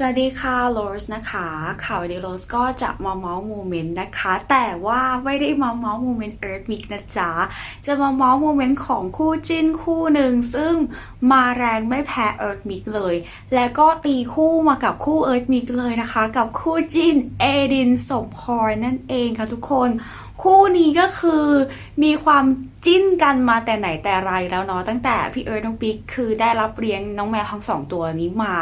สวัสดีค่ะโรสนะคะ ข่าวดีโรสก็จะมาเมาส์โมเมนต์นะคะ แต่ว่าไม่ได้มาเมาส์โมเมนต์เอิร์ธมิกนะจ๊ะ จะมาเมาส์โมเมนต์ของคู่จิ้นคู่หนึ่งซึ่งมาแรงไม่แพ้เอิร์ธมิกเลย และก็ตีคู่มากับคู่เอิร์ธมิกเลยนะคะ กับคู่จิ้นเอดินสมพรนั่นเองค่ะทุกคน คู่นี้ก็คือมีความจิ้นกันมาแต่ไหนแต่ไรแล้วเนาะตั้งแต่พี่เอิร์ธน้องปิ๊กคือได้รับเลี้ยงน้องแมวทั้งสองตัวนี้มา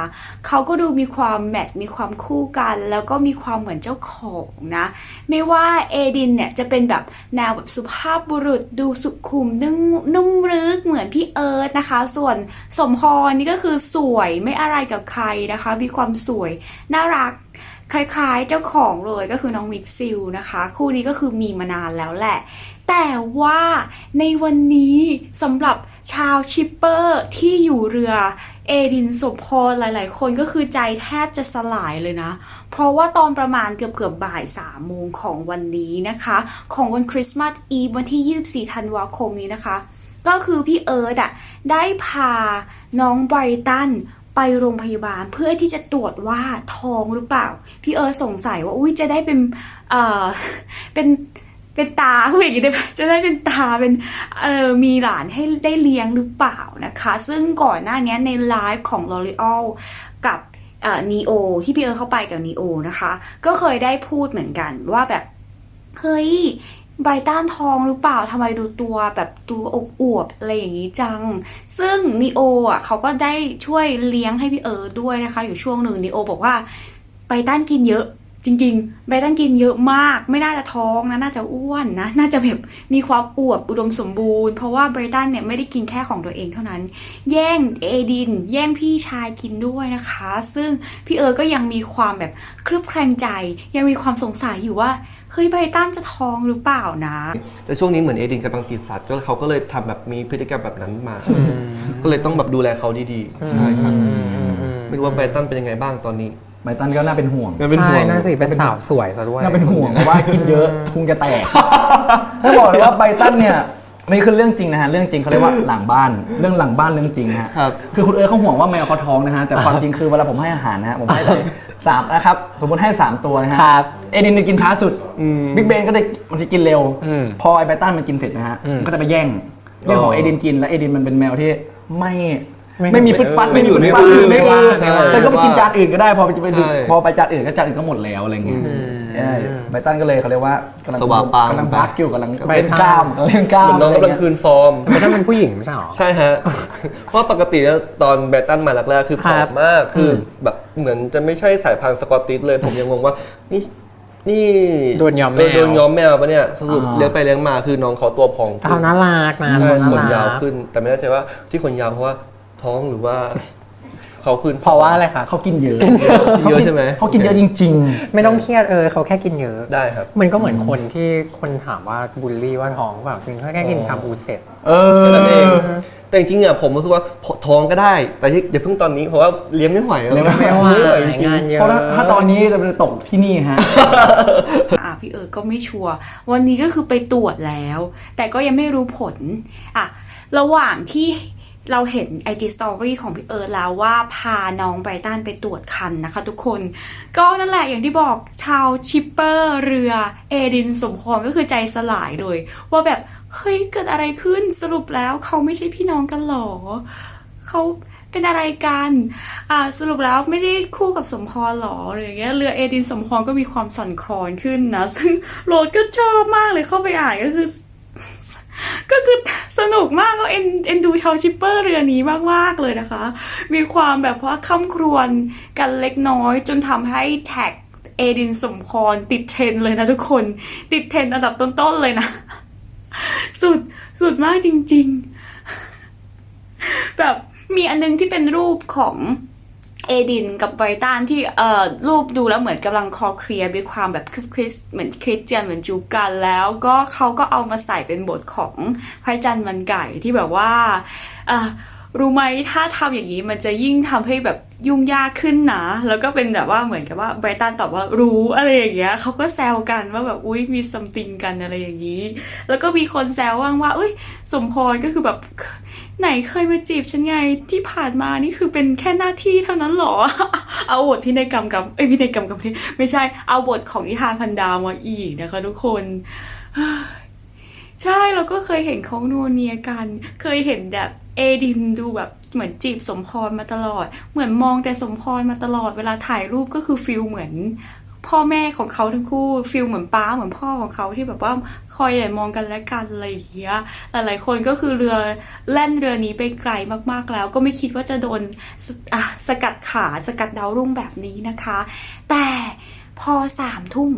เขาก็ดูมีความแมทมีความคู่กัน แล้วก็มีความเหมือนเจ้าของนะ ไม่ว่าเอดินเนี่ยจะเป็นแบบแนวแบบสุภาพบุรุษดูสุขุมนุ่มนุ่มรึกเหมือนพี่เอิร์ธนะคะ ส่วนสมพรนี่ก็คือสวยไม่อะไรกับใครนะคะ มีความสวยน่ารัก คล้ายๆเจ้าของเลยก็คือน้องมิกซิลนะคะ คู่นี้ก็คือมีมานานแล้วแหละ แต่ว่าในวันนี้สำหรับชาวชิปเปอร์ที่อยู่เรือเอดินสมพรหลายๆ คนก็คือใจแทบจะสลายเลยนะ เพราะว่าตอนประมาณเกือบเกือบบ่ายสามโมงของวันนี้นะคะ ของวันคริสต์มาสอีวันที่ 24 ธันวาคมนี้นะคะ ก็คือพี่เอิร์ดอะได้พาน้องไบรตัน ไปโรงพยาบาลเพื่อที่จะตรวจว่าท้องหรือเปล่า พี่เอิร์ดสงสัยว่าอุ้ยจะได้เป็นเอ่อเป็นเป็นตาผู้อย่างนี้ได้ไหมจะได้เป็นตาเป็นเออมีหลานให้ได้เลี้ยงหรือเปล่านะคะ ซึ่งก่อนหน้านี้ในไลฟ์ของ L'Oreal กับเอ่อ Neo ที่พี่เอิร์ธเข้าไปกับ Neo นะคะ ก็เคยได้พูดเหมือนกันว่าแบบ เฮ้ยไบรตันทองหรือเปล่าทำไมดูตัวแบบดูอบอวบๆอะไรอย่างนี้จัง ซึ่งนีโออะเขาก็ได้ช่วยเลี้ยงให้พี่เอิร์ธด้วยนะคะ อยู่ช่วงหนึ่งนีโอบอกว่าไบรตันกินเยอะ จริงๆไบรตันกินเยอะมาก ไม่น่าจะท้องนะน่าจะอ้วนนะ น่าจะแบบมีความอวบอุดมสมบูรณ์เพราะว่าไบรตันเนี่ยไม่ได้กินแค่ของตัวเองเท่านั้น แย่งเอดิน แย่งพี่ชายกินด้วยนะคะ ซึ่งพี่เอิร์ธก็ยังมีความแบบคลือบแคลงใจ ยังมีความสงสัยอยู่ว่า เฮ้ยไบรตันจะท้องหรือเปล่านะ แต่ช่วงนี้เหมือนเอดินกำลังติดสัตว์ก็เขาก็เลยทำแบบมีพฤติกรรมแบบนั้นมา ก็เลยต้องแบบดูแลเขาดีๆ ใช่ครับ ไม่รู้ว่าไบรตันเป็นยังไงบ้างตอนนี้ ไบรตันก็น่าเป็นห่วงยังเป็นห่ใช่วงน่าสิเป็นสาวสวยซะด้วย น่าเป็นห่วงเพราะว่ากินเยอะพุงจะแตกถ้าบอกเลยว่าไบรตันเนี่ย นี่คือเรื่องจริงนะฮะเรื่องจริงเขาเรียกว่าหลังบ้านเรื่องหลังบ้านเรื่องจริงนะฮะครับคือคุณเอิร์ธเขาห่วงว่าแมวเขาท้องนะฮะแต่ความจริงคือเวลาผมให้อาหารนะฮะผมให้ไปสามนะครับสมมติให้สามตัวนะฮะครับเอดินจะกินช้าสุดอืมบิ๊กเบนก็ได้มันจะกินเร็ว อืมพอไอไบรตันมันกินเสร็จนะฮะอืม มันก็จะไปแย่งแย่งของอ๋อเอดินกินแล้วเอดินมันเป็นแมวที่ไม่ ไม่ไม่มีฟึดฟัดไม่อยู่ในฟึดฟัดมือไม่ไม่มืว่าอใช่ฉันก็ไปกินจานอื่นก็ได้พอไปไปดูใช่พอไปจานอื่นก็จานอื่นก็หมดแล้วอะไรเงี้ยอืมใช่ไบรตันก็เลยเขาเรียกว่ากำลังสว่างปางกำลังบักอยู่กำลังไบรเล่นตันกล้ามกำลังเล่นกล้ามเหมือนน้องกำลังคืนฟอร์มไม่ต้องเป็นผู้หญิงไม่ใช่หรอใช่ฮะเพราะปกติแล้วตอนแบตตันมาแรกๆคือผครัอมบมากคืออมแบบเหมือนจะไม่ใช่สายพันธุ์สกอตติชเลยผมยังงงว่านี่นี่โดนย้อมแมวโดนย้อมแมวปะเนี่ยสรุปเลี้ยงไปเลี้ยงมาคือน้องเขาตัวพองเขาน่ารักนะใช่เขาขนน่ายาวรักขึ้น แต่ไม่แน่ใจว่าที่ขนยาวเพราะว่า ท้องหรือว่าเขาคืนเพราะว่าอะไรคะเขากินเยอะเยอะใช่ไหมเขากินเยอะจริงไม่ต้องเครียดเออเขาแค่กินเยอะได้ครับ มันก็เหมือนคนที่คนถามว่าบูลลี่ว่าท้องเปล่าจริงเขาแค่กินชาบูเสร็จๆเออแค่นั้นเองแต่จริงๆอะผมรู้สึกว่าท้องก็ได้ แต่อย่าเพิ่งตอนนี้เพราะว่าเลี้ยงไม่ไหวอะเลี้ยงไม่ไหวไม่ไหวจริงงานเยอะเพราะถ้าถ้าตอนนี้จะไปตกที่นี่ฮะอะพี่เอิร์ธก็ไม่ชัวร์วันนี้ก็คือไปตรวจแล้ว แต่ก็ยังไม่รู้ผลอะระหว่างที่ เราเห็น IG Story ของพี่เอิร์ธแล้วว่าพาน้องไบรตันไปตรวจคันนะคะทุกคน ก็นั่นแหละอย่างที่บอกชาวชิปเปอร์เรือเอดินสมพรก็คือใจสลายเลย ว่าแบบ เฮ้ย เกิดอะไรขึ้นสรุปแล้วเขาไม่ใช่พี่น้องกันหรอ เขาเป็นอะไรกัน อ่าสรุปแล้วไม่ได้คู่กับสมพรหรออะไรอย่างเงี้ย เรือเอดินสมพรก็มีความสั่นคลอนขึ้นนะ ซึ่งโรดก็ชอบมากเลยเข้าไปอ่านก็คือ ก็คือสนุกมากแล้วเอ็นเอ็นดูชาวชิปเปอร์เรือนี้มากๆเลยนะคะ มีความแบบว่าค่ำครวญกันเล็กน้อยจนทำให้แท็กเอดินสมพรติดเทรนเลยนะทุกคน ติดเทรนอันดับต้นๆเลยนะ สุดสุดมากจริง ๆ แบบมีอันนึงที่เป็นรูปของ เอดินกับไบรตันที่เอ่อรูปดูแล้วเหมือนกำลังคอเคลียร์มีความแบบคริสเหมือนคริสเตียนเหมือนจูบกันแล้วก็เขาก็เอามาใส่เป็นบทของพระจันทร์มันไก่ที่แบบว่าเอ่อ รู้ไหมถ้าทำอย่างนี้มันจะยิ่งทำให้แบบยุ่งยากขึ้นนะ แล้วก็เป็นแบบว่าเหมือนกับว่าไบรตันตอบว่ารู้อะไรอย่างเงี้ยเขาก็แซวกันว่าแบบอุ้ยมีซัมติงกันอะไรอย่างนี้ แล้วก็มีคนแซวว่างว่า อุ้ยสมพรก็คือแบบไหนเคยมาจีบฉันไงที่ผ่านมานี่คือเป็นแค่หน้าที่เท่านั้นหรอ เอาบทพินัยกรรมกับเอ้ยพินัยกรรมกับไม่ใช่เอาบทของนิทานพันดาวมาอีกนะคะทุกคนใช่เราก็เคยเห็นเขานัวเนียกัน เคยเห็นแบบ เอดินดูแบบเหมือนจีบสมพรมาตลอด เหมือนมองแต่สมพรมาตลอด เวลาถ่ายรูปก็คือฟิลเหมือนพ่อแม่ของเขาทั้งคู่ฟิลเหมือนป้าเหมือนพ่อของเขาที่แบบว่าคอยแต่มองกันและกันอะไรอย่างเงี้ยหลายๆคนก็คือเรือแล่นเรือนี้ไปไกลมากๆแล้ว ก็ไม่คิดว่าจะโดนสสกัดขาสกัดดาวรุ่งแบบนี้นะคะ แต่พอสามทุ่ม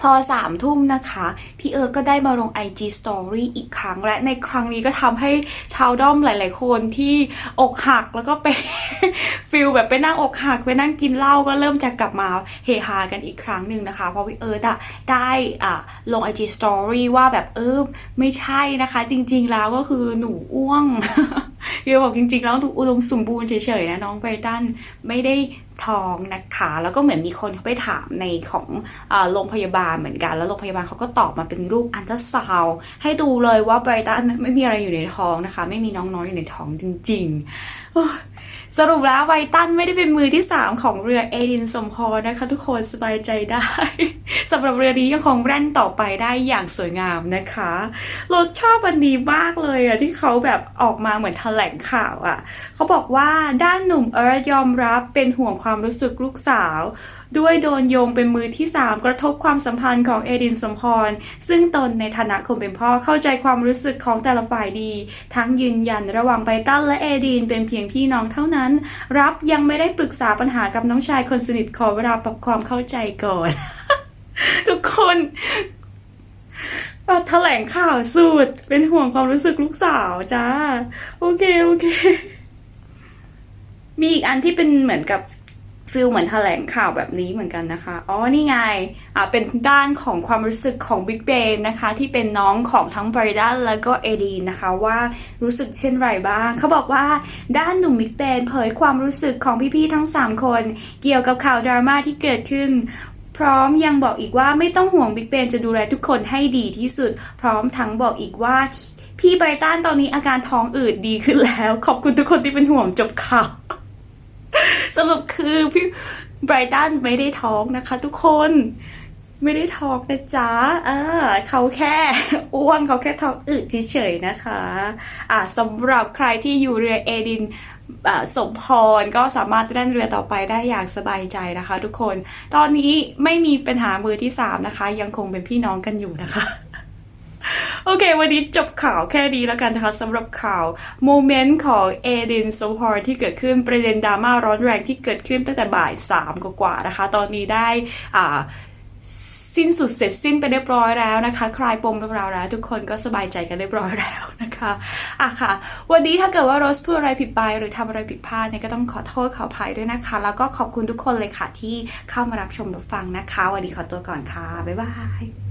พอสามทุ่มนะคะ พี่เอิร์กก็ได้มาลง IG Story อีกครั้ง และในครั้งนี้ก็ทำให้ชาวด้อมหลาย ๆ คนที่อกหักแล้วก็ไปฟิลแบบไปนั่งอกหักไปนั่งกินเหล้าก็เริ่มจะกลับมาเฮฮากันอีกครั้งหนึ่งนะคะ เพราะพี่เอิร์กอะได้อ่าลง IG Story ว่าแบบเออไม่ใช่นะคะ จริง ๆ แล้วก็คือหนูอ้วง เดียบอกจริงๆแล้วดูอุดมสมบูรณ์เฉยๆนะน้องไบรตันไม่ได้ท้องนะคะ แล้วก็เหมือนมีคนเขาไปถามในของโรงพยาบาลเหมือนกัน แล้วโรงพยาบาลเขาก็ตอบมาเป็นรูปอันตราซาวให้ดูเลยว่าไบรตันไม่มีอะไรอยู่ในท้องนะคะ ไม่มีน้องๆอยู่ในท้องจริงๆ สรุปแล้วไวตันไม่ได้เป็นมือที่ 3 ของเรือเอดินสมพรนะคะทุกคนสบายใจได้ สำหรับเรือนี้ยังคงแร่นต่อไปได้อย่างสวยงามนะคะรถชอบวันนี้มากเลยอะที่เขาแบบออกมาเหมือนแถลงข่าวอะเขาบอกว่าด้านหนุ่มเอิร์ธยอมรับเป็นห่วงความรู้สึกลูกสาว ด้วยโดนโยงเป็นมือที่ 3 กระทบความสัมพันธ์ของเอดินสมพร ซึ่งตนในฐานะคนเป็นพ่อเข้าใจความรู้สึกของแต่ละฝ่ายดี ทั้งยืนยันระหว่างไบตันและเอดินเป็นเพียงพี่น้องเท่านั้น รับยังไม่ได้ปรึกษาปัญหากับน้องชายคนสนิทขอเวลาปรับความเข้าใจก่อน ทุกคนแถลงข่าวสุด เป็นห่วงความรู้สึกลูกสาวจ้า โอเค โอเค มีอีกอันที่เป็นเหมือนกับ ฟิลเหมือนแถลงข่าวแบบนี้เหมือนกันนะคะ อ๋อ นี่ไง อ่า เป็นด้านของความรู้สึกของบิ๊กเบนนะคะ ที่เป็นน้องของทั้งบริดันแล้วก็เอดีนนะคะว่ารู้สึกเช่นไรบ้าง เขาบอกว่าด้านหนุ่มบิ๊กเบนเผยความรู้สึกของพี่ๆทั้ง 3 คน เกี่ยวกับข่าวดราม่าที่เกิดขึ้น พร้อมยังบอกอีกว่าไม่ต้องห่วงบิ๊กเบนจะดูแลทุกคนให้ดีที่สุด พร้อมทั้งบอกอีกว่าพี่ไบรตันตอนนี้อาการท้องอืดดีขึ้นแล้ว ขอบคุณทุกคนที่เป็นห่วงจบข่าว สรุปคือพี่ไบรตันไม่ได้ท้องนะคะ ทุกคนไม่ได้ท้องนะจ๊ะอ่าเขาแค่อ้วนเขาแค่ท้องอืดเฉยๆนะคะ อ่าสำหรับใครที่อยู่เรือเอดินสมพรก็สามารถแล่นเรือต่อไปได้อย่างสบายใจนะคะ ทุกคน ตอนนี้ไม่มีปัญหามือที่สามนะคะ ยังคงเป็นพี่น้องกันอยู่นะคะ โอเค วันนี้จบข่าวแค่นี้แล้วกันนะคะสำหรับข่าวโมเมนต์ของเอดินโซฮอร์ที่เกิดขึ้นประเด็นดราม่าร้อนแรงที่เกิดขึ้นตั้งแต่บ่ายสามกว่าๆนะคะ ตอนนี้ได้อ่าสิ้นสุดเสร็จสิ้นไปเรียบร้อยแล้วนะคะ คลายปมเรียบร้อยแล้ว ทุกคนก็สบายใจกันเรียบร้อยแล้วนะคะอะค่ะ วันนี้ถ้าเกิดว่าโรสพูดอะไรผิดไป หรือทำอะไรผิดพลาดเนี่ยก็ต้องขอโทษขออภัยด้วยนะคะ แล้วก็ขอบคุณทุกคนเลยค่ะที่เข้ามารับชมรับฟังนะคะ วันนี้ขอตัวก่อนค่ะ บ๊ายบาย